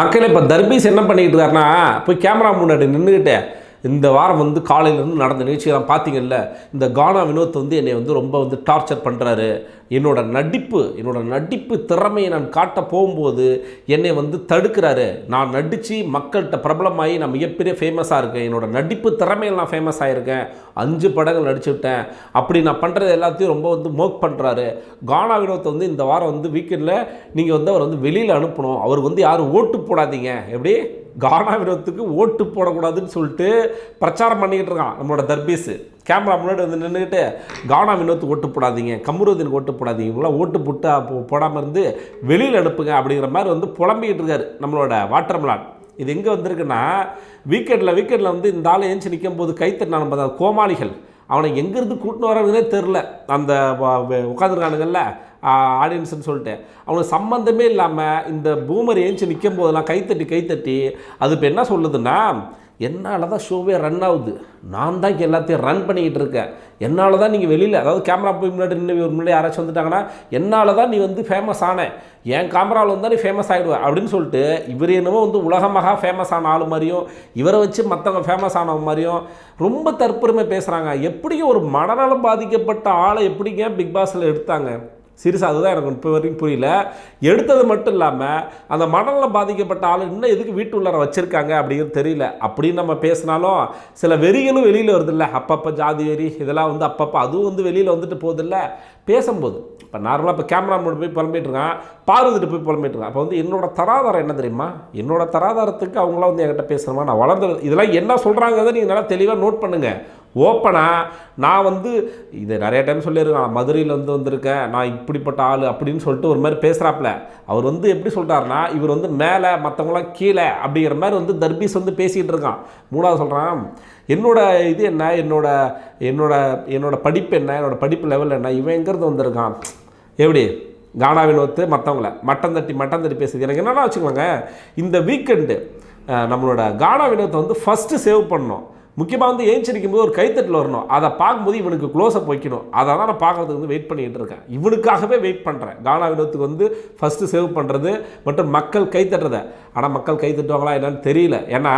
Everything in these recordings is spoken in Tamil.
மக்கள் இப்போ தர்பீஸ் என்ன பண்ணிக்கிட்டு இருக்காருன்னா போய் கேமரா முன்னாடி நின்றுக்கிட்டு இந்த வாரம் வந்து காலையிலேருந்து நடந்த நிகழ்ச்சியெல்லாம் பார்த்தீங்கல்ல இந்த கானா வினோத் வந்து என்னை வந்து ரொம்ப வந்து டார்ச்சர் பண்ணுறாரு என்னோட நடிப்பு என்னோட நடிப்பு திறமையை நான் காட்ட போகும்போது என்னை வந்து தடுக்கிறாரு. நான் நடித்து மக்கள்கிட்ட பிரபலமாகி நான் மிகப்பெரிய ஃபேமஸாக இருக்கேன். என்னோட நடிப்பு திறமையில் நான் ஃபேமஸ் ஆகியிருக்கேன் அஞ்சு படங்கள் நடிச்சு விட்டேன். அப்படி நான் பண்ணுறது எல்லாத்தையும் ரொம்ப வந்து மோக் பண்ணுறாரு கானா வினோத் வந்து இந்த வாரம் வந்து வீக்கெண்டில் நீங்கள் வந்து அவர் வந்து வெளியில் அனுப்பணும். அவருக்கு வந்து யாரும் ஓட்டு போடாதீங்க. எப்படி? கானா வினோத்துக்கு ஓட்டு போடக்கூடாதுன்னு சொல்லிட்டு பிரச்சாரம் பண்ணிக்கிட்டு இருக்கான் நம்மளோட தர்பீஸு. கேமரா முன்னாடி வந்து நின்றுக்கிட்டு கானா வினோத்துக்கு ஓட்டு போடாதீங்க கமருதீனுக்கு ஓட்டு போடாதீங்க இவங்களாம் ஓட்டு போட்டு போ- போடாமல் இருந்து வெளியில் அனுப்புங்க அப்படிங்கிற மாதிரி வந்து புலம்பிக்கிட்டு இருக்காரு நம்மளோட வாட்டர்மலான். இது எங்கே வந்திருக்குன்னா வீக்கெண்டில் வீக்கெண்டில் வந்து இந்த ஆள் ஏஞ்சி நிற்கும் போது கைத்தட்டினா நம்ம கோமாளிகள். அவனை எங்கேருந்து கூட்டின்னு வர்றதுனே தெரில அந்த உட்காந்துருக்கானுங்கள்ல ஆடியன்ஸ்னு சொல்லிட்டு அவனுக்கு சம்மந்தமே இல்லாமல் இந்த பூமர் ஏஞ்சி நிற்கும் போதெல்லாம் கைத்தட்டி கைத்தட்டி அது இப்போ என்ன சொல்லுதுன்னா என்னால் தான் ஷோவே ரன் ஆகுது. நான் தான் எல்லாத்தையும் ரன் பண்ணிக்கிட்டு இருக்கேன். என்னால் தான் நீங்கள் வெளியில் அதாவது கேமரா போய் முன்னாடி நின்று ஒரு முன்னாடி யாராச்சும் வந்துட்டாங்கன்னா என்னால் தான் நீ வந்து ஃபேமஸ் ஆன என் கேமராவில் வந்தால் நீ ஃபேமஸ் ஆகிடுவ அப்படின்னு சொல்லிட்டு இவர் என்னமோ வந்து உலகமாக ஃபேமஸ் ஆன ஆள் மாதிரியும் இவரை வச்சு மற்றவங்க ஃபேமஸ் ஆனவங்க மாதிரியும் ரொம்ப தற்பெருமை பேசுகிறாங்க எப்படிங்க ஒரு மனநலம் பாதிக்கப்பட்ட ஆளை எப்படிங்க பிக் பாஸில் எடுத்தாங்க? சீரியஸாக அதுதான் எனக்கு இப்போ வரைக்கும் புரியல. எடுத்தது மட்டும் இல்லாமல் அந்த மடலில் பாதிக்கப்பட்ட ஆள் இன்னும் எதுக்கு வீட்டு உள்ளார வச்சுருக்காங்க அப்படிங்கிறது தெரியல. அப்படின்னு நம்ம பேசினாலும் சில வெறிகளும் வெளியில் வருதில்ல. அப்பப்போ ஜாதி வெறி இதெல்லாம் வந்து அப்பப்போ அதுவும் வந்து வெளியில் வந்துட்டு போகுதில்ல. பேசும்போது இப்போ நார்மலாக இப்போ கேமரா முன்னாடி போய் புலம்பிட்டு இருக்கான். பார்வதிட்டு போய் புலம்பிட்டு இருக்கான். அப்போ வந்து என்னோட தராதாரம் என்ன தெரியுமா? என்னோட தராதாரத்துக்கு அவங்களாம் வந்து என்கிட்ட பேசணுமா? நான் வளர்ந்து இதெல்லாம் என்ன சொல்கிறாங்கிறத நீங்கள் நல்லா தெளிவாக நோட் பண்ணுங்கள் ஓப்பனாக நான் வந்து இதை நிறைய டைம் சொல்லியிருக்கேன் நான் மதுரையில் வந்து வந்திருக்கேன் நான் இப்படிப்பட்ட ஆள் அப்படின்னு சொல்லிட்டு ஒரு மாதிரி பேசுகிறாப்புல அவர் வந்து எப்படி சொல்கிறாருன்னா இவர் வந்து மேலே மற்றவங்களாம் கீழே அப்படிங்கிற மாதிரி வந்து தர்பீஸ் வந்து பேசிகிட்டு இருக்கான். மூணாவது சொல்கிறான் என்னோடய இது என்ன? என்னோட என்னோட என்னோடய படிப்பு என்ன? என்னோடய படிப்பு லெவல் என்ன? இவன் எங்கேருந்து வந்திருக்கான்? எப்படி? கானா ஒத்து மற்றவங்கள மட்டம் தட்டி மட்டம் தட்டி பேசுது. எனக்கு என்னென்னா வச்சுக்கோங்க இந்த வீக்கெண்டு நம்மளோட கானா வினோத்தை வந்து ஃபஸ்ட்டு சேவ் பண்ணணும். முக்கியமாக வந்து ஏஞ்சி நிற்கும்போது ஒரு கைத்தட்டில் வரணும். அதை பார்க்கும்போது இவனுக்கு க்ளோஸ்அப் வைக்கணும். அதை தான் நான் பார்க்கறதுக்கு வந்து வெயிட் பண்ணிகிட்டு இருக்கேன். இவனுக்காகவே வெயிட் பண்ணுறேன் கானா வினோத்துக்கு வந்து ஃபஸ்ட்டு சேவ் பண்ணுறது மற்றும் மக்கள் கைத்தட்டுறதை. ஆனால் மக்கள் கைத்தட்டுவாங்களா என்னன்னு தெரியல. ஏன்னா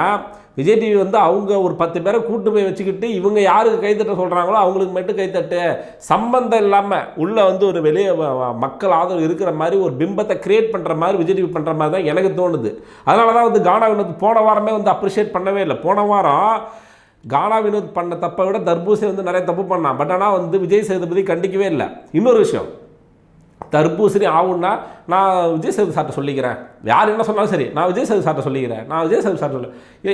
விஜய் டிவி வந்து அவங்க ஒரு பத்து பேரை கூட்டு போய் வச்சுக்கிட்டு இவங்க யாருக்கு கைத்தட்ட சொல்கிறாங்களோ அவங்களுக்கு மட்டும் கைத்தட்டு. சம்பந்தம் இல்லாமல் உள்ளே வந்து ஒரு வெளியே மக்கள் ஆதரவு இருக்கிற மாதிரி ஒரு பிம்பத்தை கிரியேட் பண்ணுற மாதிரி விஜய் டிவி பண்ணுற மாதிரி தான் எனக்கு தோணுது. அதனால தான் வந்து கானா வினோத் போன வாரமே வந்து அப்ரிஷியேட் பண்ணவே இல்லை. போன வாரம் கானா வினோத் பண்ண தப்பை விட தர்பூசணி வந்து நிறைய தப்பு பண்ணான். பட் ஆனால் வந்து விஜய் சேதுபதி கண்டிக்கவே இல்லை. இன்னொரு விஷயம். தர்பூசணி ஆகும்னா நான் விஜய் சேது சார்ட்ட சொல்லிக்கிறேன். யார் என்ன சொன்னாலும் சரி நான் விஜய் சேது சார்ட்ட சொல்லிக்கிறேன். நான் விஜய் சேது சார்ட்ட சொல்லு.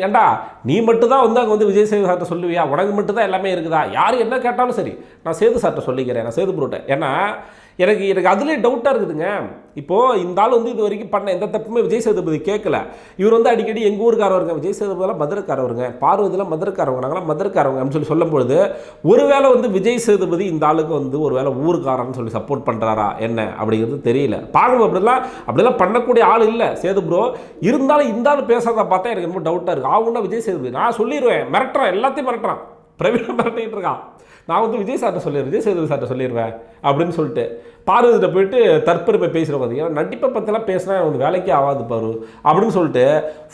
ஏண்டா நீ மட்டும் தான் வந்து அங்கே வந்து விஜய் சேது சார்ட்ட சொல்லுவியா? உனக்கு மட்டும் தான் எல்லாமே இருக்குதா? யார் என்ன கேட்டாலும் சரி நான் சேது சார்ட்ட சொல்லிக்கிறேன். நான் சேது புரோட்டேன் ஏன்னா எனக்கு எனக்கு அதுலேயே டவுட்டாக இருக்குதுங்க. இப்போது இந்த ஆள் வந்து இது வரைக்கும் பண்ண எந்த தப்புமே விஜய் சேதுபதி கேட்கல இவர் வந்து அடிக்கடி எங்கள் ஊருக்காரவருங்க விஜய் சேதுபதிலாம் மதுரைக்காரவருங்க பார்வதிலாம் மதுரைக்காரவங்க நாங்களாம் மதுரைக்காரவங்க அப்படின்னு சொல்லி சொல்லும் பொழுது ஒருவேளை வந்து விஜய் சேதுபதி இந்த ஆளுக்கு வந்து ஒரு வேளை ஊருக்காரன்னு சொல்லி சப்போர்ட் பண்ணுறாரா என்ன? அப்படிங்கிறது தெரியல. பார்க்கணும் அப்படிலாம் அப்படிலாம் பண்ணக்கூடிய ஆள் இல்லை. சேது ப்ரோ இருந்தாலும் இந்த ஆள் பேசாத பார்த்தா எனக்கு ரொம்ப டவுட்டாக இருக்குது ஆகுன்னா விஜய் சேதுபதி. நான் சொல்லிடுவேன் மிரட்டுறேன். எல்லாத்தையும் மிரட்டுறான். பிரவீன மிரட்டிட்டு இருக்கான். நான் வந்து விஜய் சார்ட்ட சொல்லிடுறேன் விஜய் சேதுபதி சார்ட்ட சொல்லிடுவேன் அப்படின்னு சொல்லிட்டு. பார்வதிட்ட போயிட்டு தற்பெருமை பேசுகிற பார்த்தீங்கன்னா நடிப்பை பற்றிலாம் பேசினா அவனுக்கு வேலைக்கே ஆகாது பாரு அப்படின்னு சொல்லிட்டு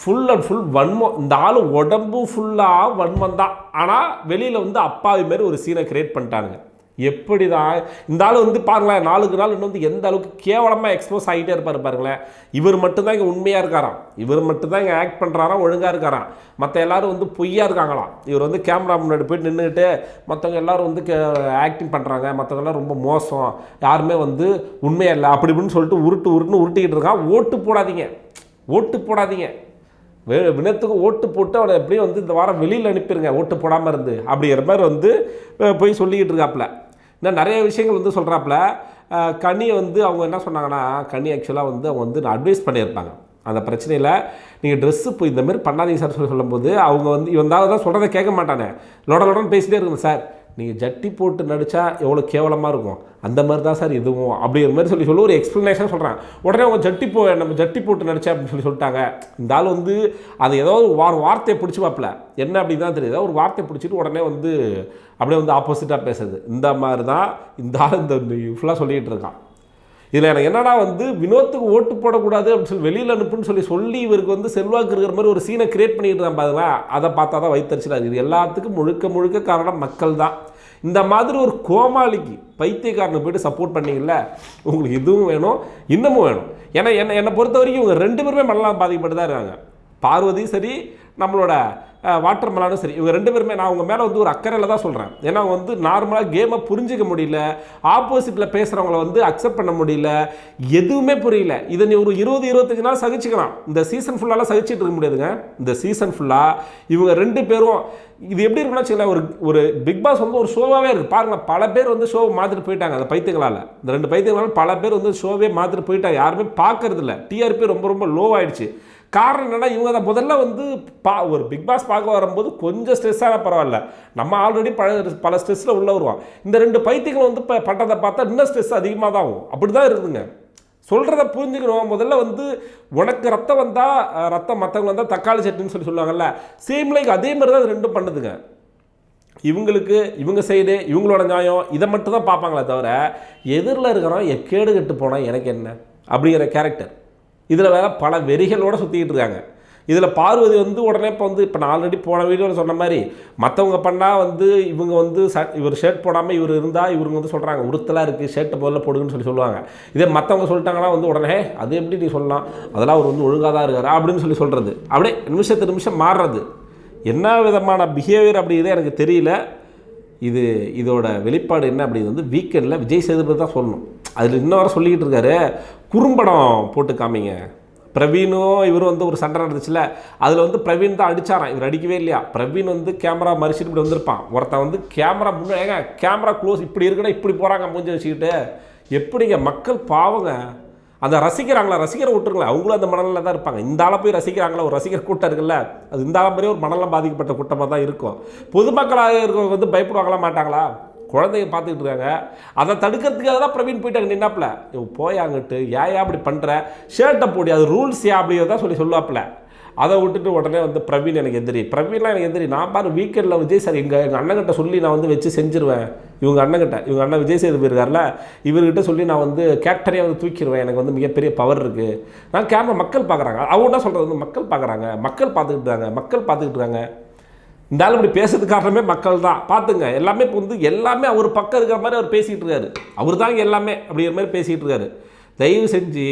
ஃபுல் அண்ட் ஃபுல் வன்மம். இந்த ஆள் உடம்பு ஃபுல்லாக வன்மம் தான். ஆனால் வெளியில் வந்து அப்பாவி மாதிரி ஒரு சீனை கிரியேட் பண்ணிட்டானுங்க. எப்படி தான் இந்த ஆள் வந்து பாருங்களேன் நாளுக்கு நாள் இன்னும் வந்து எந்த அளவுக்கு கேவலமாக எக்ஸ்போஸ் ஆகிட்டே இருப்பார் பாருங்களேன். இவர் மட்டும்தான் இங்கே உண்மையாக இருக்காராம். இவர் மட்டும்தான் இங்கே ஆக்ட் பண்ணுறாராம் ஒழுங்காக இருக்காராம். மற்ற எல்லாரும் வந்து பொய்யாக இருக்காங்களாம். இவர் வந்து கேமரா முன்னாடி போயிட்டு நின்றுக்கிட்டு மற்றவங்க எல்லோரும் வந்து ஆக்டிங் பண்ணுறாங்க மற்றவங்கெல்லாம் ரொம்ப மோசம். யாருமே வந்து உண்மையாக இல்லை. அப்படி இப்படின்னு சொல்லிட்டு உருட்டு உருட்டுன்னு உருட்டிக்கிட்டு இருக்கான். ஓட்டு போடாதீங்க. ஓட்டு போடாதீங்க. வே வினத்துக்கு ஓட்டு போட்டு அவனை எப்படியும் வந்து இந்த வாரம் வெளியில் அனுப்பிடுங்க ஓட்டு போடாமல் இருந்து. அப்படிங்கிற மாதிரி வந்து போய் சொல்லிக்கிட்டு இருக்காப்புல இன்னும் நிறைய விஷயங்கள் வந்து சொல்கிறாப்புல கனியை வந்து அவங்க என்ன சொன்னாங்கன்னா கனி ஆக்சுவலாக வந்து அவங்க வந்து அட்வைஸ் பண்ணியிருப்பாங்க. அந்த பிரச்சனையில் நீங்கள் ட்ரெஸ்ஸு இப்போ இந்தமாரி பண்ணாதீங்க சார் சொல்லி சொல்லும்போது அவங்க வந்து இவன் தான் சொல்கிறத கேட்க மாட்டானே. லொட லொடன்னு பேசிட்டே இருக்கணும் சார். நீங்கள் ஜட்டி போட்டு நடித்தா எவ்வளோ கேவலமாக இருக்கும்? அந்த மாதிரி தான் சார் இதுவும். அப்படிங்கிற மாதிரி சொல்லி சொல்லி ஒரு எக்ஸ்ப்ளனேஷன் சொல்கிறான் உடனே அவங்க ஜட்டி போ நம்ம ஜட்டி போட்டு நடிச்சா அப்படின்னு சொல்லி சொல்லிட்டாங்க. இந்த ஆள் வந்து அது ஏதோ ஒரு வார்த்தையை பிடிச்சி பார்ப்பல என்ன அப்படின்னு தான் தெரியுது ஒரு வார்த்தையை பிடிச்சிட்டு உடனே வந்து அப்படியே வந்து ஆப்போசிட்டாக பேசுறது இந்த மாதிரி தான் இந்த ஆள் இந்த ஃபுல்லாக சொல்லிகிட்டு இருக்கான். இதில் எனக்கு என்னடா வந்து வினோத்துக்கு ஓட்டு போடக்கூடாது அப்படின்னு சொல்லி வெளியில் அனுப்புன்னு சொல்லி சொல்லி இவருக்கு வந்து செல்வாக்கு இருக்கிற மாதிரி ஒரு சீனை கிரியேட் பண்ணிட்டு தான் பாருங்களா அதை பார்த்தா தான் வைத்தறிச்சலாக இது எல்லாத்துக்கும் முழுக்க முழுக்க காரணம் மக்கள் தான். இந்த மாதிரி ஒரு கோமாளிக்கு பைத்தியக்காரனை போயிட்டு சப்போர்ட் பண்ணிங்கல்ல உங்களுக்கு இதுவும் வேணும் இன்னமும் வேணும். ஏன்னா என்னை என்னை பொறுத்த வரைக்கும் இவங்க ரெண்டு பேருமே மனநலம் பாதிக்கப்பட்டு தான் இருக்காங்க. பார்வதியும் சரி நம்மளோட வாட்டர் மலானும் சரி இவங்க ரெண்டு பேருமே நான் அவங்க மேலே வந்து ஒரு அக்கறையில் தான் சொல்கிறேன் ஏன்னா அவங்க வந்து நார்மலாக கேமை புரிஞ்சிக்க முடியல ஆப்போசிட்டில் பேசுகிறவங்கள வந்து அக்செப்ட் பண்ண முடியல எதுவுமே புரியல. இதை நீ ஒரு இருபது இருபத்தஞ்சு நாள் சகிச்சுக்கலாம். இந்த சீசன் ஃபுல்லாலாம் சகிச்சுட்டு இருக்க முடியாதுங்க. இந்த சீசன் ஃபுல்லாக இவங்க ரெண்டு பேரும் இது எப்படி இருக்குன்னா வச்சுக்கல ஒரு ஒரு பிக் பாஸ் வந்து ஒரு ஷோவாகவே இருக்குது பாருங்கள் பல பேர் வந்து ஷோவை மாற்றிட்டு போயிட்டாங்க அந்த பைத்தியங்களால். இந்த ரெண்டு பைத்தியங்களால் பல பேர் வந்து ஷோவே மாற்றிட்டு போயிட்டாங்க யாருமே பார்க்கறதில்ல. டிஆர்பி ரொம்ப ரொம்ப லோ ஆயிடுச்சு. காரணம் என்னென்னா இவங்க தான் முதல்ல வந்து பா ஒரு பிக் பாஸ் பார்க்க வரும்போது கொஞ்சம் ஸ்ட்ரெஸ்ஸான பரவாயில்ல. நம்ம ஆல்ரெடி பல பல ஸ்ட்ரெஸ்ஸில் உள்ளே வருவோம். இந்த ரெண்டு பைத்தியங்கள் வந்து இப்போ பண்ணுறதை பார்த்தா இன்னும் ஸ்ட்ரெஸ் அதிகமாக தான் ஆகும். அப்படி தான் இருக்குதுங்க. சொல்கிறத புரிஞ்சுக்கணும். முதல்ல வந்து உனக்கு ரத்தம் வந்தால் ரத்தம் மற்றவங்க வந்தால் தக்காளி சட்னின்னு சொல்லி சொல்லுவாங்கல்ல சேம் லைக் அதே மாதிரி தான் ரெண்டும் பண்ணுதுங்க. இவங்களுக்கு இவங்க சைடு இவங்களோட நியாயம் இதை மட்டும் தான் பார்ப்பாங்களே தவிர எதிரில் இருக்கிறோம் எக்கேடு கெட்டு போனால் எனக்கு என்ன? அப்படிங்கிற கேரக்டர் இதில் வேற பல வெறிகளோடு சுற்றிக்கிட்டு இருக்காங்க. இதில் பார்வதி வந்து உடனே இப்போ வந்து இப்போ நான் ஆல்ரெடி போன வீடியோவில் சொன்ன மாதிரி மற்றவங்க பண்ணால் வந்து இவங்க வந்து ச இவர் ஷர்ட் போடாமல் இவர் இருந்தால் இவங்க வந்து சொல்கிறாங்க உறுத்தலாக இருக்குது ஷர்ட்டை முதல்ல போடுங்கன்னு சொல்லி சொல்லுவாங்க. இதே மற்றவங்க சொல்லிட்டாங்கன்னா வந்து உடனே அது எப்படி நீ சொல்லலாம்? அதெல்லாம் அவர் வந்து ஒழுங்காக தான் இருக்காரா அப்படின்னு சொல்லி சொல்கிறது அப்படியே நிமிஷத்து நிமிஷம் மாறுறது. என்ன விதமான பிஹேவியர் அப்படி எனக்கு தெரியல. இது இதோட வெளிப்பாடு என்ன அப்படிங்கிறது வந்து வீக்கெண்டில் விஜய் சேதுபதி தான் சொல்லணும். அதில் இன்னும் வர சொல்லிக்கிட்டு இருக்காரு. குறும்படம் போட்டு காமிங்க. பிரவீனும் இவரும் வந்து ஒரு சண்டை நடந்துச்சுல அதில் வந்து பிரவீன் தான் அடிச்சாராம். இவர் அடிக்கவே இல்லையா? பிரவீன் வந்து கேமரா மறிச்சிட்டு இப்படி வந்திருப்பான். ஒருத்தன் வந்து கேமரா முன்னாடி கேமரா க்ளோஸ் இப்படி இருக்குன்னா இப்படி போகிறாங்க மூஞ்சி வச்சுக்கிட்டு. எப்படிங்க மக்கள் பாவங்க. அந்த ரசிக்கிறாங்களா ரசிகரை விட்டுருங்களா அவங்களும் அந்த மணலில் தான் இருப்பாங்க. இந்த ஆளை போய் ரசிக்கிறாங்களா ஒரு ரசிகர் கூட்டம் இருக்குல்ல அது இந்த ஆள மாதிரியே ஒரு மணலில் பாதிக்கப்பட்ட கூட்டமாக தான் இருக்கும். பொதுமக்களாக இருக்கவங்க வந்து பயப்படுவாங்களா? மாட்டாங்களா? குழந்தைங்க பார்த்துக்கிட்டு இருக்காங்க. அதை தடுக்கிறதுக்காக தான் பிரவீன் போயிட்டாங்க நின்னாப்புல. போயாங்கிட்டு ஏன் அப்படி பண்ணுற ஷர்ட்டை போடி அது ரூல்ஸ் ஏன் அப்படிதான் சொல்லி சொல்லுவாப்புல. அதை விட்டுட்டு உடனே வந்து பிரவீன் எனக்கு எதிரி. பிரவீன்லாம் எனக்கு எதிரி. நான் பாரு வீக்கெண்டில் விஜய் சார் எங்கள் எங்கள் அண்ணங்கிட்ட சொல்லி நான் வந்து வச்சு செஞ்சிருவேன். இவங்க அண்ணங்கிட்ட இவங்க அண்ணன் விஜய் சேது இருக்கார்ல இவர்கிட்ட சொல்லி நான் வந்து கேப்டனே வந்து தூக்கிடுவேன் எனக்கு வந்து மிகப்பெரிய பவர் இருக்குது நான் கேமரா மக்கள் பார்க்குறாங்க. அவங்க என்ன சொல்கிறது வந்து மக்கள் பார்க்குறாங்க. மக்கள் பார்த்துக்கிட்டு இருக்காங்க. மக்கள் பார்த்துக்கிட்டு இருக்காங்க. இந்த ஆள் இப்படி பேசுறது காரணமே மக்கள் தான் பார்த்துங்க எல்லாமே இப்போ வந்து எல்லாமே அவர் பக்கம் இருக்கிற மாதிரி அவர் பேசிகிட்டு இருக்காரு அவர் தான் எல்லாமே அப்படிங்கிற மாதிரி பேசிகிட்டு இருக்காரு தயவு செஞ்சு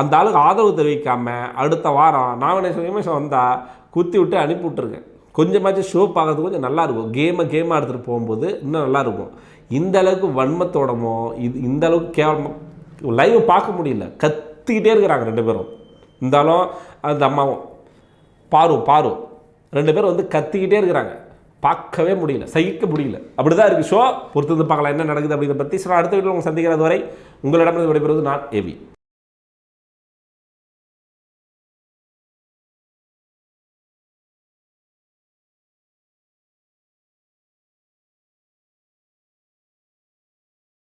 அந்த ஆளுக்கு ஆதரவு தெரிவிக்காமல் அடுத்த வாரம் நாமினேஷன் நிமிஷம் வந்தால் குத்தி விட்டு அனுப்பி விட்டுருக்கேன் கொஞ்சமாச்சும் ஷோ பார்க்கறது கொஞ்சம் நல்லா இருக்கும். கேமை கேமாக எடுத்துகிட்டு போகும்போது இன்னும் நல்லாயிருக்கும் இந்த அளவுக்கு வன்மத்தோடமோ இது இந்த அளவுக்கு கேவலமாக லைவ் பார்க்க முடியல. கத்திக்கிட்டே இருக்கிறாங்க ரெண்டு பேரும். இருந்தாலும் அந்த அம்மாவும் பாரு பாரு. ரெண்டு பேரும் வந்து கத்திக்கிட்டே இருக்கிறாங்க. பார்க்கவே முடியல சகிக்க முடியல. அப்படி தான் இருக்குது ஷோ பொறுத்து பார்க்கலாம் என்ன நடக்குது அப்படிங்கிறத பற்றி ஸோ அடுத்த வீட்டில் உங்களை சந்திக்கிறது வரை உங்களிடம் விடைபெறுவது நான் ஏவி